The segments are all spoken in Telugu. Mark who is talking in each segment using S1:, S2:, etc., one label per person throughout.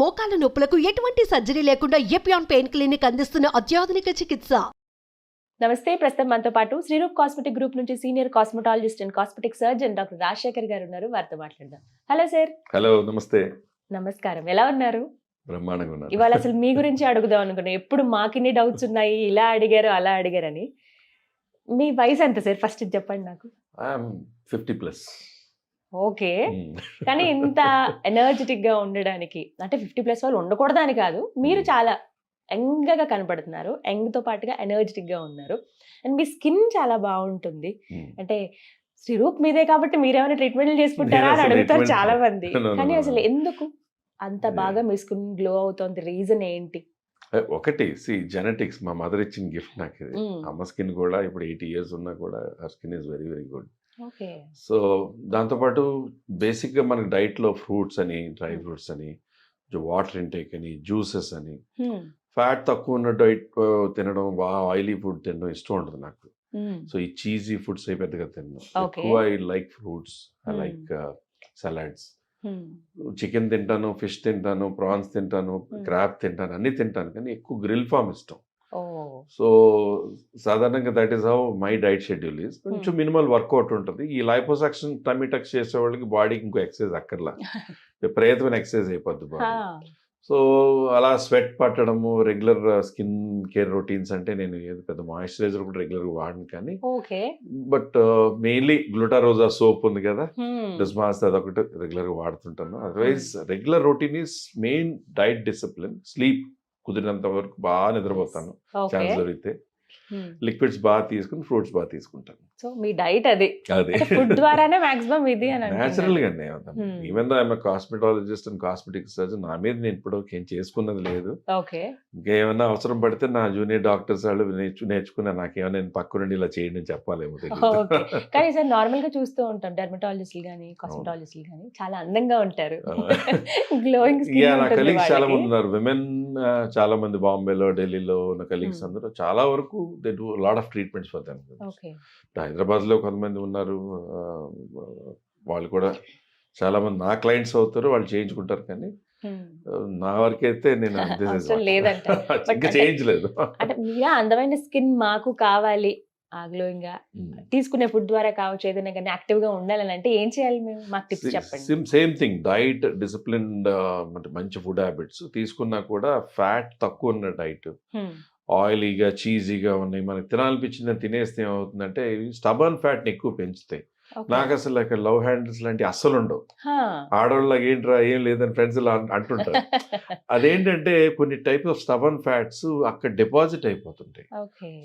S1: మోకాల నొప్పులకు ఎటువంటి సర్జరీ లేకుండా ఎపియాన్ పెయిన్ క్లినిక్ అందిస్తున్న అత్యాధునిక చికిత్స.
S2: నమస్తే ప్రస్తుతం మనతో పాటు శ్రీరూప్ కాస్మెటిక్ గ్రూప్ నుంచి senior cosmetologist and cosmetic surgeon doctor Rajasekhar గారు ఉన్నారు. వారితో మాట్లాడదాం. Hello sir.
S3: హలో నమస్తే.
S2: నమస్కారం. ఎలా ఉన్నారు?
S3: బ్రహ్మాండంగా ఉన్నారు.
S2: ఇవాళ అసలు మీ గురించి అడుగుదాం అనుకున్నా. ఎప్పుడు మాకిన్ని డౌట్స్ ఉన్నాయి ఇలా అడిగారు అలా అడిగారని. మీ వయసు ఎంత సార్? ఫస్ట్ చెప్పండి నాకు.
S3: Fifty plus.
S2: ఓకే. కానీ ఇంత ఎనర్జెటిక్గా ఉండడానికి అంటే ఫిఫ్టీ ప్లస్ వాళ్ళు ఉండకూడదని కాదు మీరు చాలా యంగ్గా కనపడుతున్నారు యంగ్తో పాటుగా ఎనర్జెటిక్గా ఉన్నారు. అండ్ మీ స్కిన్ చాలా బాగుంటుంది. అంటే శ్రీరూప్ మీదే కాబట్టి మీరేమైనా ట్రీట్మెంట్లు చేసుకుంటారా అని అడుగుతారు చాలా మంది. కానీ అసలు. ఎందుకు? అంత. బాగా మీ స్కిన్ గ్లో అవుతోంది. రీజన్ ఏంటి?
S3: ఒకటి సి జెనెటిక్స్. మా మదర్ ఇచ్చిన గిఫ్ట్ నాకు ఇది. అమ్మ స్కిన్ కూడా ఇప్పుడు ఎయిటీ ఇయర్స్ ఉన్నా కూడా her skin is very very good. So దాంతోపాటు బేసిక్గా మనకి డైట్లో ఫ్రూట్స్ అని డ్రై. ఫ్రూట్స్ అని వాటర్ ఇంటేక్ అని జ్యూసెస్ అని ఫ్యాట్ తక్కువ ఉన్న డైట్ తినడం బాగా ఆయిలీ ఫుడ్ తినడం ఇష్టం ఉంటుంది నాకు. సో ఈ చీజీ ఫుడ్స్ అయి పెద్దగా తిన్నాను. ఎక్కువ I like fruits. I. Like salads. Chicken తింటాను ఫిష్ తింటాను ప్రాన్స్ తింటాను. క్రాబ్ తింటాను అన్ని తింటాను. కానీ ఎక్కువ గ్రిల్ ఫామ్ ఇష్టం. సో సాధారణంగా that is how my diet schedule is కొంచెం మినిమల్ వర్కౌట్ ఉంటుంది. ఈ లైపోసాక్షన్ టమిటక్స్ చేసే వాళ్ళకి బాడీకి ఇంకో ఎక్సర్సైజ్ అక్కర్లా. విపరీతమైన ఎక్సర్సైజ్ అయిపోద్ది బాడీ సో అలా స్వెట్ పట్టడము రెగ్యులర్ స్కిన్ కేర్ రొటీన్స్ అంటే నేను ఏది పెద్ద మాయిశ్చరైజర్ కూడా రెగ్యులర్గా వాడను కానీ
S2: ఓకే.
S3: బట్ మెయిన్లీ గ్లూటారోజా సోప్ ఉంది కదా. డిస్మాస్ అదొకటి రెగ్యులర్గా వాడుతుంటాను. Otherwise regular routine is main diet discipline sleep కుదిరినంత వరకు బాగా నిద్రపోతాను. ఛాన్స్ దొరికితే లిక్విడ్స్ బాగా తీసుకుని ఫ్రూట్స్ బాగా తీసుకుంటాను.
S2: సో మీ డైట్ అది.
S3: అదే.
S2: ఫుడ్ ద్వారానే మాక్సిమం ఇది అని.
S3: గానే
S2: Hmm.
S3: Even though I'm cosmetologist and cosmetic surgeon నా మీద నేను ఇప్పుడు ఏం చేసుకున్నది లేదు.
S2: ఓకే.
S3: ఇంకేమైనా అవసరం పడితే నా జూనియర్ డాక్టర్స్ వాళ్ళు నేర్చు నేర్చుకున్నా నాకేమైనా నేను పక్క నుండి ఇలా చేయండి అని చెప్పాలేమో.
S2: కానీ సార్ నార్మల్గా చూస్తూ ఉంటాం. డెర్మటాలజిస్టులు కానీ కాస్మెటాలజిస్టులు కానీ చాలా అందంగా ఉంటారు. గ్లోయింగ్
S3: నా కలీగ్స్ చాలా మంది ఉన్నారు. విమెన్ చాలా మంది బాంబేలో ఢిల్లీలో ఉన్న కలీగ్స్. అందరూ చాలా వరకు they do lot of treatments for them.
S2: Okay.
S3: హైదరాబాద్లో కొంతమంది ఉన్నారు వాళ్ళు కూడా చాలా మంది నా క్లయింట్స్ అవుతారు వాళ్ళు చేయించుకుంటారు కానీ నా వరకైతే నేను
S2: అంటే-
S3: చేయించలేదు.
S2: అంటే మీరా అందమైన స్కిన్ మాకు కావాలి. గ్లోయింగ్గా తీసుకునే ఫుడ్ ద్వారా కావచ్చు ఏదైనా కానీ యాక్టివ్గా ఉండాలని అంటే ఏం చేయాలి మేము? మాకు టిప్స్ చెప్పండి.
S3: సేమ్ థింగ్ డైట్ డిసిప్లిన్ అంటే మంచి ఫుడ్ హ్యాబిట్స్ తీసుకున్నా కూడా ఫ్యాట్ తక్కువ ఉన్న డైట్
S2: Hmm.
S3: ఆయిలీగా చీజీగా ఉన్నాయి. మనకి తినాలనిపించిందని తినేస్తే ఏమవుతుందంటే స్టబర్న్ ఫ్యాట్ని ఎక్కువ పెంచుతాయి. నాకు అసలు అక్కడ లవ్ హ్యాండిల్స్ లాంటి అస్సలు ఉండవు. ఆడవాళ్ళకి ఏంట్రా ఏం లేదని ఫ్రెండ్స్ ఇలా అంటుంటారు. అదేంటంటే కొన్ని టైప్ ఆఫ్ స్టబర్న్ ఫ్యాట్స్ అక్కడ డిపాజిట్ అయిపోతుంటాయి.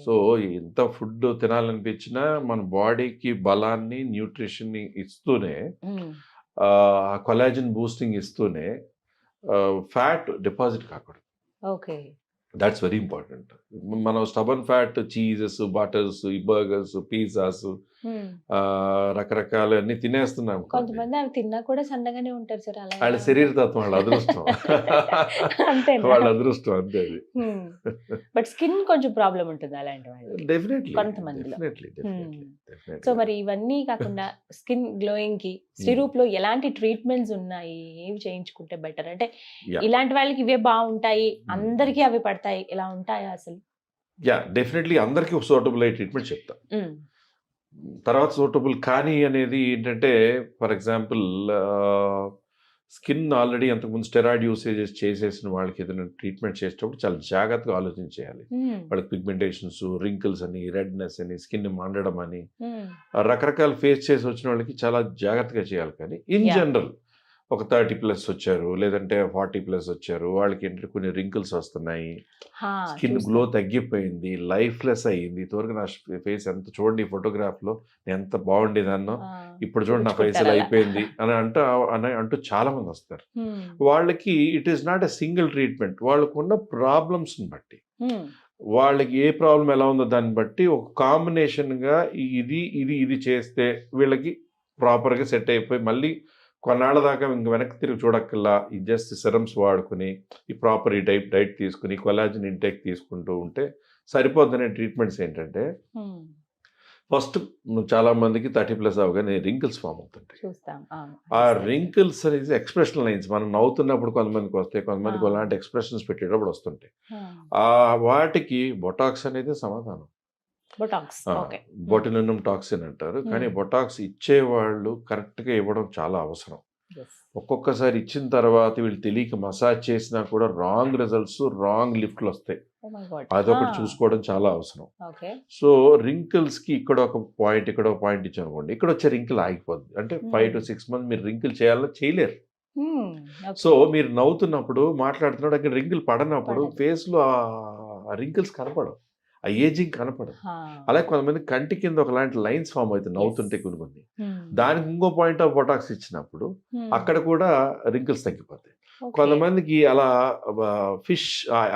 S3: సో ఎంత ఫుడ్ తినాలనిపించినా మన బాడీకి బలాన్ని న్యూట్రిషన్ ఇస్తూనే
S2: Hmm.
S3: ఆ కొలాజిన్ బూస్టింగ్ ఇస్తూనే ఫ్యాట్ డిపాజిట్ కాకూడదు.
S2: ఓకే.
S3: దాట్స్ వెరీ ఇంపార్టెంట్ మనం stubborn fat cheeses butters burgers pizzas. రకరకాల అన్ని తినేస్తున్నాం
S2: కొంతమంది అవి తిన్నా కూడా సన్నగానే ఉంటారు సార్ అలా
S3: వాళ్ళ శరీర తత్వం వాళ్ళ అదృష్టం.
S2: అంతేనా?
S3: వాళ్ళ అదృష్టం అంతే అది.
S2: బట్ స్కిన్ కొంచెం ప్రాబ్లం ఉంటుంది అలాంటి వాళ్ళు
S3: డెఫినెట్లీ.
S2: కొంతమందిలో.
S3: డెఫినెట్లీ.
S2: సో మరి ఇవన్నీ కాకుండా స్కిన్ గ్లోయింగ్కి శ్రీరూప్లో ఎలాంటి ట్రీట్మెంట్స్ ఉన్నాయి? ఏవి చేయించుకుంటే బెటర్? అంటే. ఇలాంటి వాళ్ళకి ఇవే బాగుంటాయి అందరికీ అవి పడతాయి. ఇలా ఉంటాయా అసలు?
S3: యా డెఫినెట్లీ అందరికీ సూటబుల్ అయ్యే ట్రీట్మెంట్ చెప్తా. తర్వాత సూటబుల్ కానీ అనేది ఏంటంటే ఫర్ ఎగ్జాంపుల్ స్కిన్ ఆల్రెడీ అంతకుముందు స్టెరాయిడ్ యూసేజెస్ చేసేసిన వాళ్ళకి ఏదైనా ట్రీట్మెంట్ చేసేటప్పుడు చాలా జాగ్రత్తగా ఆలోచించేయాలి వాళ్ళకి పిగ్మెంటేషన్స్ రింకిల్స్ అని రెడ్నెస్ అని స్కిన్ మండడం అని రకరకాల ఫేస్ చేసి వచ్చిన వాళ్ళకి చాలా జాగ్రత్తగా చేయాలి. కానీ ఇన్. జనరల్ ఒక థర్టీ ప్లస్ వచ్చారు లేదంటే ఫార్టీ ప్లస్ వచ్చారు వాళ్ళకి ఏంటంటే కొన్ని రింకిల్స్ వస్తున్నాయి. స్కిన్. గ్లో తగ్గిపోయింది లైఫ్లెస్ అయ్యింది ఇంతవరకు నా ఫేస్ ఎంత చూడండి ఈ photograph లో నేను ఎంత బాగుండేదన్నో ఇప్పుడు చూడండి నా ఫేస్. అయిపోయింది అని అంటూ అని అంటూ చాలా మంది వస్తారు వాళ్ళకి it is not a single treatment వాళ్ళకున్న ప్రాబ్లమ్స్ని బట్టి వాళ్ళకి ఏ ప్రాబ్లం ఎలా ఉందో దాన్ని బట్టి ఒక కాంబినేషన్గా ఇది ఇది ఇది చేస్తే వీళ్ళకి ప్రాపర్గా సెట్ అయిపోయి మళ్ళీ కొన్నాళ్ళ దాకా ఇంక వెనక్కి తిరిగి చూడక్కల్లా ఈ జస్ట్ సిరమ్స్ వాడుకుని ఈ ప్రాపర్ ఈ డైట్ డైట్ తీసుకుని కొలాజిన్ ఇంటేక్ తీసుకుంటూ ఉంటే సరిపోద్దనే ట్రీట్మెంట్స్ ఏంటంటే ఫస్ట్ చాలా మందికి థర్టీ ప్లస్ అవగానే రింకిల్స్ ఫామ్ అవుతుంటాయి. ఆ రింకిల్స్ అనేది ఎక్స్ప్రెషన్ లైన్స్ మనం నవ్వుతున్నప్పుడు కొంతమందికి వస్తాయి కొంతమందికి. అలాంటి ఎక్స్ప్రెషన్స్ పెట్టేటప్పుడు వస్తుంటాయి.
S2: ఆ,
S3: వాటికి బొటాక్స్ అనేది సమాధానం. బొటిలినం టాక్సిన్ అంటారు. కానీ
S2: Hmm.
S3: బొటాక్స్ ఇచ్చేవాళ్ళు కరెక్ట్గా ఇవ్వడం చాలా అవసరం. ఒక్కొక్కసారి ఇచ్చిన తర్వాత వీళ్ళు తెలియక మసాజ్ చేసినా కూడా రాంగ్ రిజల్ట్స్ రాంగ్ లిఫ్ట్లు వస్తాయి.
S2: Oh.
S3: అదొకటి
S2: ఆ,
S3: చూసుకోవడం చాలా అవసరం. సో రింకిల్స్కి ఇక్కడ ఒక పాయింట్ ఇక్కడ ఒక పాయింట్ ఇచ్చాను అనుకోండి ఇక్కడ వచ్చే రింకిల్ ఆగిపోద్ది. అంటే five to
S2: Hmm.
S3: Six month మీరు రింకిల్ చేయాలో? చేయలేరు.
S2: Hmm.
S3: సో మీరు నవ్వుతున్నప్పుడు మాట్లాడుతున్నప్పుడు అక్కడ రింకిల్ పడనప్పుడు. ఫేస్లో ఆ రింకిల్స్ కనపడవు. ఆ ఏజింగ్ కనపడదు. అలాగే కొంతమంది కంటి కింద ఒకలాంటి లైన్స్ ఫామ్ అవుతాయి నవ్వుతుంటే కొన్ని కొన్ని. దానికి ఇంకో పాయింట్ ఆఫ్ బొటాక్స్ ఇచ్చినప్పుడు అక్కడ కూడా రింకిల్స్ తగ్గిపోతాయి. కొంతమందికి అలా ఫిష్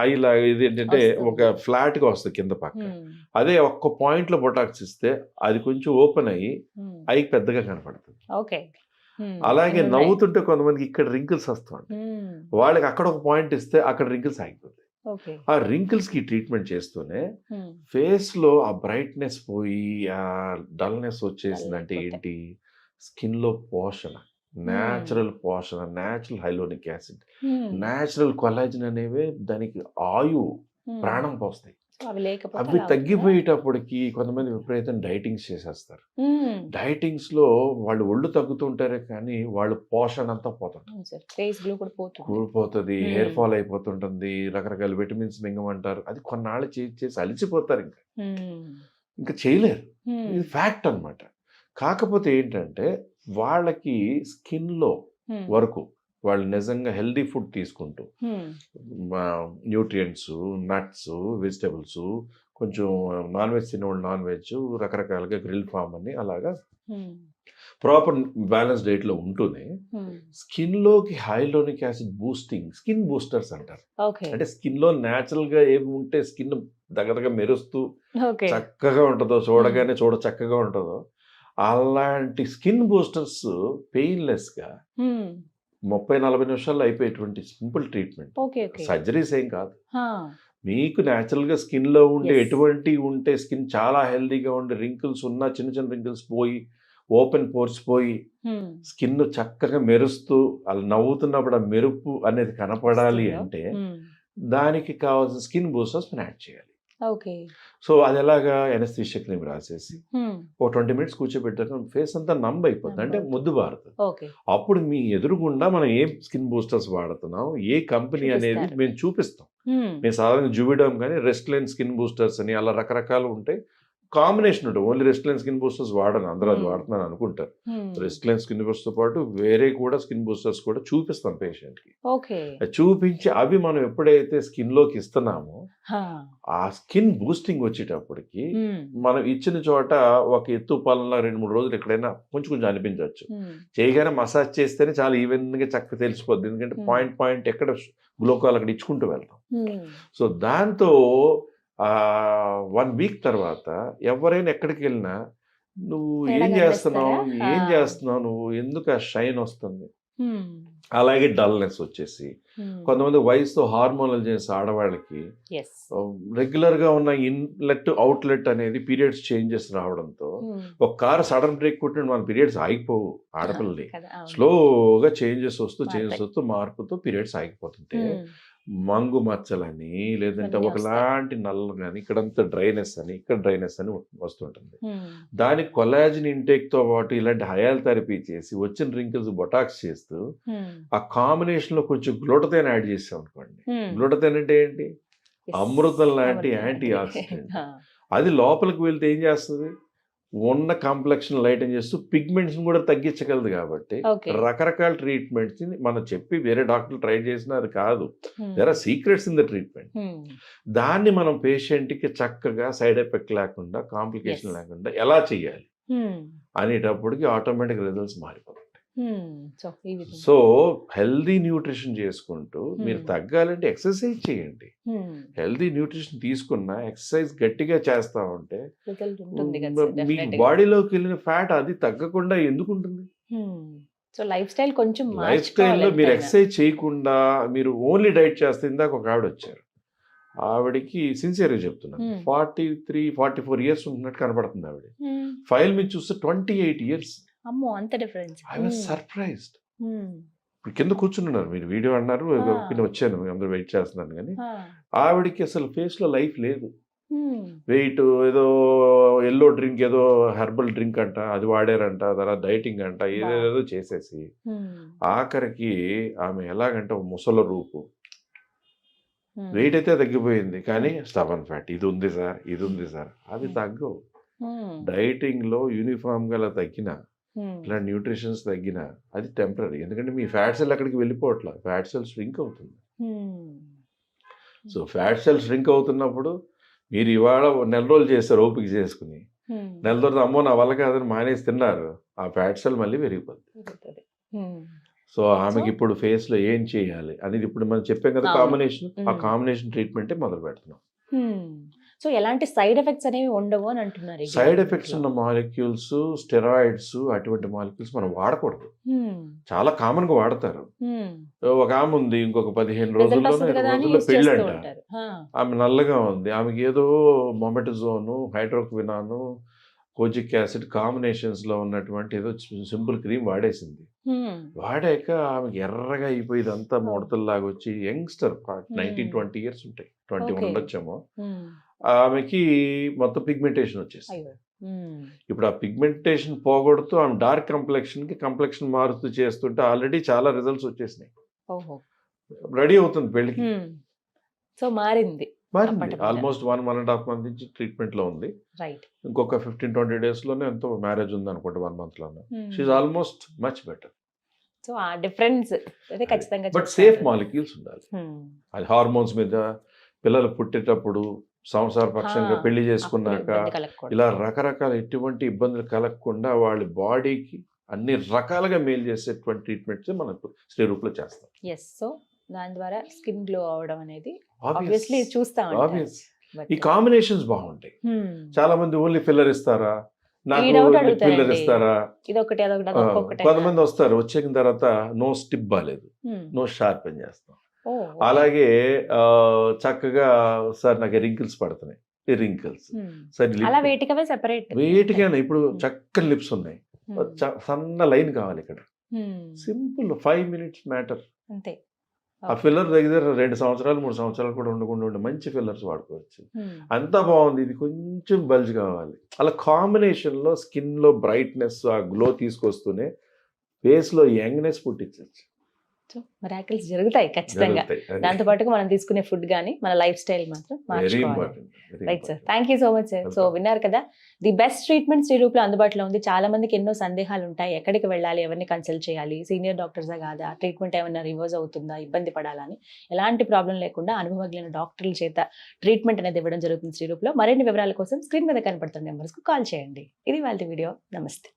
S3: ఐ లాగా ఇది ఏంటంటే. ఒక ఫ్లాట్గా వస్తుంది కింద పక్క. అదే ఒక్క పాయింట్లో బొటాక్స్ ఇస్తే అది కొంచెం ఓపెన్ అయ్యి ఐ పెద్దగా కనపడుతుంది.
S2: ఓకే.
S3: అలాగే. నవ్వుతుంటే కొంతమందికి ఇక్కడ రింకిల్స్ వస్తుంది వాళ్ళకి అక్కడ ఒక పాయింట్ ఇస్తే అక్కడ రింకిల్స్ ఆగిపోతాయి. ఆ రింకిల్స్కి ట్రీట్మెంట్ చేస్తూనే ఫేస్లో ఆ బ్రైట్నెస్ పోయి ఆ డల్నెస్ వచ్చేసిందంటే ఏంటి? స్కిన్లో పోషణ న్యాచురల్ పోషణ natural hyaluronic acid. Natural collagen అనేవి దానికి ఆయు. ప్రాణం పోస్తాయి.
S2: అవి?
S3: తగ్గిపోయేటప్పటికి కొంతమంది విపరీతం డైటింగ్స్ చేసేస్తారు. డైటింగ్స్లో వాళ్ళు ఒళ్ళు తగ్గుతుంటారే కానీ వాళ్ళు పోషణ అంతా పోతుంటారు కూలిపోతుంది. హెయిర్ ఫాల్ అయిపోతుంటుంది రకరకాల విటమిన్స్ మింగమంటారు అది కొన్నాళ్ళు చేసి చేసి అలిసిపోతారు ఇంకా. ఇంకా చేయలేరు. ఇది ఫ్యాక్ట్ అన్నమాట. కాకపోతే ఏంటంటే వాళ్ళకి స్కిన్లో
S2: hmm,
S3: వరకు వాళ్ళు నిజంగా హెల్దీ ఫుడ్ తీసుకుంటూ న్యూట్రియంట్స్ నట్స్ వెజిటబుల్స్ కొంచెం నాన్ వెజ్ తినేవాళ్ళు నాన్ వెజ్ రకరకాలుగా గ్రిల్ ఫామ్ అని అలాగా ప్రాపర్ బ్యాలెన్స్ డైట్లో ఉంటూనే
S2: hmm.
S3: స్కిన్లోకి hyaluronic acid boosting skin boosters అంటారు. అంటే స్కిన్లో న్యాచురల్గా ఏమి ఉంటే స్కిన్ దగ్గరగా మెరుస్తూ చక్కగా ఉంటుందో చూడగానే చూడ చక్కగా ఉంటుందో అలాంటి స్కిన్ బూస్టర్స్ పెయిన్లెస్గా ముప్పై నలభై నిమిషాల్లో అయిపోయేటువంటి సింపుల్ ట్రీట్మెంట్. సర్జరీస్ ఏం కాదు. మీకు న్యాచురల్గా స్కిన్లో ఉండే. ఎటువంటి ఉంటే స్కిన్ చాలా హెల్దీగా ఉండే రింకిల్స్ ఉన్న చిన్న చిన్న రింకిల్స్ పోయి ఓపెన్ పోర్స్ పోయి స్కిన్ చక్కగా మెరుస్తూ అలా నవ్వుతున్నప్పుడు ఆ మెరుపు అనేది కనపడాలి? అంటే దానికి కావాల్సిన స్కిన్ బూస్టర్స్ మనం యాడ్ చేయాలి.
S2: ఓకే.
S3: సో అది ఎలాగా ఎనస్థీషియా క్రీమ్ రాసేసి ఒక ట్వంటీ మినిట్స్ కూర్చోబెట్టాక ఫేస్ అంతా నంబ్ అయిపోతుంది అంటే ముద్దు బారుతుంది అప్పుడు మీ ఎదురుగుండా మనం ఏ స్కిన్ బూస్టర్స్ వాడుతున్నాం ఏ కంపెనీ అనేది. మేము చూపిస్తాం. మేము సాధారణంగా జూవిడమ్ కానీ రెస్ట్లైన్ స్కిన్ బూస్టర్స్ అని అలా రకరకాలు ఉంటాయి. కాంబినేషన్ ఉంటుంది. ఓన్లీ రెస్ట్లైన్ స్కిన్ బూస్టర్స్ వాడను అందరూ అది
S2: Hmm.
S3: వాడుతున్నాను అనుకుంటారు.
S2: Hmm,
S3: రెస్ట్లైన్ స్కిన్ బూస్టర్తో పాటు వేరే కూడా స్కిన్ బూస్టర్స్ కూడా చూపిస్తాం పేషెంట్కి.
S2: ఓకే.
S3: చూపించి అవి మనం ఎప్పుడైతే skin లోకి ఇస్తున్నామో ఆ స్కిన్ బూస్టింగ్ వచ్చేటప్పటికి
S2: hmm,
S3: మనం ఇచ్చిన చోట ఒక ఎత్తు పనుల రెండు మూడు రోజులు ఎక్కడైనా కొంచెం కొంచెం అనిపించవచ్చు. చేయగానే మసాజ్ చేస్తేనే చాలా ఈవెన్గా చక్కగా తెలిసిపోద్ది. ఎందుకంటే. పాయింట్ పాయింట్ ఎక్కడ గ్లోకాల్ అక్కడ ఇచ్చుకుంటూ వెళ్తాం. సో దాంతో వన్ వీక్ తర్వాత ఎవరైనా ఎక్కడికి వెళ్ళినా నువ్వు ఏం చేస్తున్నావు? ఏం. చేస్తున్నావు నువ్వు ఎందుకు ఆ షైన్ వస్తుంది అలాగే డల్నెస్ వచ్చేసి. కొంతమంది వయసుతో హార్మోనల్ చేసే ఆడవాళ్ళకి
S2: Yes.
S3: రెగ్యులర్గా ఉన్న ఇన్లెట్ అవుట్లెట్ అనేది పీరియడ్స్ చేంజెస్ రావడంతో. ఒక కారు సడన్ బ్రేక్ కొట్టిన మన పీరియడ్స్ ఆగిపోవు
S2: అవును.
S3: స్లోగా చేంజెస్ వస్తూ చేంజెస్. వస్తూ మార్పుతో పీరియడ్స్ ఆగిపోతుంటే మంగు మచ్చలని లేదంటే ఒకలాంటి నల్ల కానీ ఇక్కడంతా డ్రైనెస్ అని ఇక్కడ డ్రైనెస్ అని వస్తుంటుంది దానికి కొలాజిన్ ఇంటేక్తో పాటు ఇలాంటి హయాల్ థెరపీ చేసి వచ్చిన రింకిల్స్ బొటాక్స్ చేస్తూ ఆ కాంబినేషన్లో కొంచెం గ్లూటతైన్ యాడ్ చేసాం అనుకోండి.
S2: Hmm.
S3: గ్లూటతైన్ అంటే ఏంటి. అమృతం లాంటి యాంటీ. ఆక్సిడెంట్ అది లోపలికి వెళ్తే ఏం చేస్తుంది? ఉన్న కాంప్లెక్షన్ లైటన్ చేస్తూ పిగ్మెంట్స్ కూడా తగ్గించగలదు కాబట్టి. రకరకాల ట్రీట్మెంట్స్ మనం చెప్పి వేరే డాక్టర్లు ట్రై చేసినా అది కాదు.
S2: Hmm,
S3: there are secrets in the treatment
S2: hmm,
S3: దాన్ని మనం పేషెంట్కి చక్కగా సైడ్ ఎఫెక్ట్ లేకుండా కాంప్లికేషన్. లేకుండా ఎలా చేయాలి?
S2: Hmm,
S3: అనేటప్పటికి ఆటోమేటిక్ రిజల్ట్స్ మారిపోతాయి. సో హెల్దీ న్యూట్రిషన్ చేసుకుంటూ మీరు. తగ్గాలంటే ఎక్సర్సైజ్ చేయండి. హెల్దీ న్యూట్రిషన్ తీసుకున్న ఎక్సర్సైజ్ గట్టిగా చేస్తా ఉంటే మీ. బాడీలోకి వెళ్ళిన ఫ్యాట్ అది తగ్గకుండా ఎందుకు ఉంటుంది.
S2: సో లైఫ్ స్టైల్ కొంచెం
S3: లైఫ్ స్టైల్లో మీరు ఎక్సర్సైజ్ చేయకుండా మీరు ఓన్లీ డైట్ చేస్తే ఇందాక ఒక ఆవిడ వచ్చారు. ఆవిడకి సిన్సియర్గా చెప్తున్నాను. Forty three forty four years ఉంటున్నట్టు కనపడుతుంది ఆవిడ. ఫైల్ మీద చూస్తే ట్వంటీ ఎయిట్ ఇయర్స్.
S2: అమ్మో! అంత డిఫరెన్స్.
S3: I was surprised. ఇప్పుడు కింద కూర్చున్నారు. మీరు వీడియో అన్నారు. నేను వచ్చాను అందరూ వెయిట్ చేస్తున్నాను కానీ ఆవిడకి అసలు ఫేస్లో లైఫ్ లేదు. వెయిట్ ఏదో ఎల్లో డ్రింక్ ఏదో హెర్బల్ డ్రింక్ అంట అది వాడారంట తర్వాత డైటింగ్ అంట ఏదేదో చేసేసి. ఆఖరికి ఆమె ఎలాగంటే ముసల రూపు. వెయిట్ అయితే తగ్గిపోయింది కానీ స్టబన్ ఫ్యాట్ ఇది ఉంది సార్ ఇది ఉంది సార్ అది. తగ్గవు. డైటింగ్లో యూనిఫామ్గా అలా తగ్గిన ఇలా న్యూట్రిషన్స్ తగ్గిన అది టెంపరీ ఎందుకంటే మీ ఫ్యాట్ సెల్ అక్కడికి వెళ్ళిపోవట్లా. ఫ్యాట్ సెల్ ష్రింక్ అవుతుంది. సో ఫ్యాట్ సెల్ ష్రింక్ అవుతున్నప్పుడు మీరు ఇవాళ నెల రోజులు చేస్తారు ఓపిక చేసుకుని. నెల తర్వాత అమ్మో నా వల్ల కాదని మానేసి తిన్నారు. ఆ ఫ్యాట్ సెల్ మళ్ళీ పెరిగిపోతుంది సో ఆమెకి ఇప్పుడు ఫేస్లో ఏం చేయాలి అనేది ఇప్పుడు మనం చెప్పాం కదా. కాంబినేషన్. ఆ. కాంబినేషన్ ట్రీట్మెంటే మొదలు పెడుతున్నాం
S2: సో ఎలాంటి సైడ్ ఎఫెక్ట్స్ అనేవి ఉండవు అని అంటున్నారు
S3: సైడ్ ఎఫెక్ట్స్. ఉన్న మాలిక్యూల్స్ స్టెరాయిడ్స్ అటువంటి మాలిక్యూల్స్ మనం వాడకూడదు. చాలా కామన్గా వాడతారు. ఒక ఆమె ఉంది ఇంకొక పదిహేను రోజుల్లో
S2: ఉంటారు. ఆ.
S3: ఆమె నల్లగా ఉంది ఆమెకి ఏదో మొమెటజోను హైడ్రోక్వినాను కోజిక్ యాసిడ్ కాంబినేషన్స్లో ఉన్నటువంటి ఏదో సింపుల్ క్రీమ్ వాడేసింది. వాడాక ఆమెకి ఎర్రగా అయిపోయి ఇదంతా ముడతల్లాగా వచ్చి యంగ్స్టర్ నైన్టీన్ ట్వంటీ ఇయర్స్ ఉంటాయి. ట్వంటీ. ఉండొచ్చేమో.
S2: Hmm.
S3: ఆమెకి మొత్తం పిగ్మెంటేషన్ వచ్చేసింది. ఇప్పుడు ఆ పిగ్మెంటేషన్ పోగొడుతూ ఆమె డార్క్ కంప్లెక్షన్కి కంప్లెక్షన్ మారుతూ చేస్తుంటే ఆల్రెడీ చాలా రిజల్ట్స్ వచ్చేసినాయి. రెడీ అవుతుంది
S2: పెళ్ళికి. సో మారింది.
S3: మారింది almost one one and half month నుంచి ట్రీట్మెంట్లో ఉంది ఇంకొక ఫిఫ్టీన్ ట్వంటీ డేస్లోనే ఎంతో మ్యారేజ్ ఉంది అనుకుంటా one
S2: మంత్లోనే.
S3: She almost much better
S2: so ఆ డిఫరెన్స్ అయితే ఖచ్చితంగా
S3: బట్. సేఫ్ మాలిక్యూల్స్ ఉండాలి
S2: Hmm.
S3: అది హార్మోన్స్ మీద పిల్లలు పుట్టేటప్పుడు సంసార పక్షంగా
S2: పెళ్ళి
S3: చేసుకున్నాక. ఇలా రకరకాల ఎటువంటి ఇబ్బందులు కలగకుండా వాళ్ళ బాడీకి అన్ని రకాలుగా మేలు చేసేటువంటి ట్రీట్మెంట్స్ మనకు స్టే రూపంలో చేస్తాం
S2: ఎస్ సో దాని ద్వారా స్కిన్ గ్లో అవడం అనేది. ఆబ్వియస్లీ చూస్తా
S3: Obvious. ఈ కాంబినేషన్స్ బాగుంటాయి.
S2: Hmm.
S3: చాలా మంది ఓన్లీ ఫిల్లర్ ఇస్తారా? నాకు
S2: అడుగుతారండి.
S3: ఇస్తారా? కొంతమంది వస్తారు వచ్చేసిన తర్వాత నో స్టిప్ బాగాలేదు నో షార్పెన్ చేస్తాం. అలాగే చక్కగా సార్ నాకు రింకిల్స్ పడుతున్నాయి. ఈ రింకిల్స్ సార్ వేటిగానే ఇప్పుడు చక్కని లిప్స్ ఉన్నాయి. సన్న లైన్ కావాలి ఇక్కడ. సింపుల్ ఫైవ్ మినిట్స్ మ్యాటర్
S2: అంతే.
S3: ఆ ఫిల్లర్ దగ్గర రెండు సంవత్సరాలు మూడు సంవత్సరాలు కూడా ఉండకుండా ఉండే మంచి ఫిల్లర్స్ వాడుకోవచ్చు. అంతా బాగుంది. ఇది కొంచెం బల్జ్ కావాలి. అలా కాంబినేషన్లో స్కిన్లో బ్రైట్నెస్ ఆ గ్లో తీసుకొస్తూనే ఫేస్లో యంగ్నెస్ పుట్టించచ్చు.
S2: సో మిరాకిల్స్ జరుగుతాయి ఖచ్చితంగా. దాంతో పాటుగా మనం తీసుకునే ఫుడ్ కానీ మన లైఫ్ స్టైల్ మాత్రం మార్చుకోవాలి. Right sir thank you so much sir so. విన్నారు కదా? ది బెస్ట్ ట్రీట్మెంట్ శ్రీరూప్లో అందుబాటులో ఉంది. చాలా మందికి ఎన్నో సందేహాలు ఉంటాయి. ఎక్కడికి వెళ్ళాలి ఎవరిని కన్సల్ట్ చేయాలి సీనియర్ డాక్టర్సా కాదా ట్రీట్మెంట్ ఏమైనా రివర్స్ అవుతుందా ఇబ్బంది పడాలని ఎలాంటి ప్రాబ్లం లేకుండా అనుభవజ్ఞులైన డాక్టర్ల చేత ట్రీట్మెంట్ అనేది ఇవ్వడం జరుగుతుంది. శ్రీరూప్లో మరిన్ని వివరాల కోసం స్క్రీన్ మీద కనపడుతున్న నెంబర్స్కు కాల్ చేయండి. ఇది వాళ్ళ వీడియో. నమస్తే.